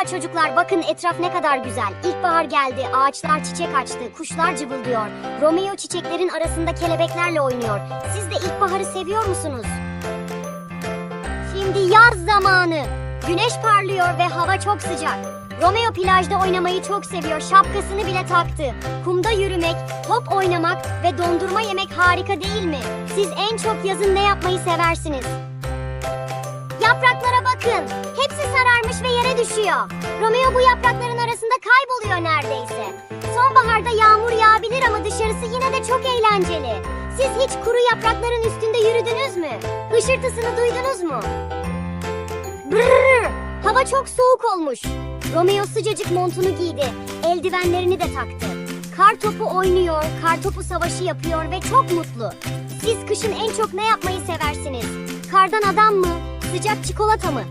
Merhaba çocuklar, bakın etraf ne kadar güzel. İlkbahar geldi, ağaçlar çiçek açtı, kuşlar cıvıldıyor. Romeo çiçeklerin arasında kelebeklerle oynuyor. Siz de ilkbaharı seviyor musunuz? Şimdi yaz zamanı. Güneş parlıyor ve hava çok sıcak. Romeo plajda oynamayı çok seviyor. Şapkasını bile taktı. Kumda yürümek, top oynamak ve dondurma yemek harika değil mi? Siz en çok yazın ne yapmayı seversiniz? Yapraklara bakın. Düşüyor. Romeo bu yaprakların arasında kayboluyor neredeyse. Sonbaharda yağmur yağabilir ama dışarısı yine de çok eğlenceli. Siz hiç kuru yaprakların üstünde yürüdünüz mü? Hışırtısını duydunuz mu? Brrr! Hava çok soğuk olmuş. Romeo sıcacık montunu giydi. Eldivenlerini de taktı. Kar topu oynuyor, kar topu savaşı yapıyor ve çok mutlu. Siz kışın en çok ne yapmayı seversiniz? Kardan adam mı? Sıcak çikolata mı?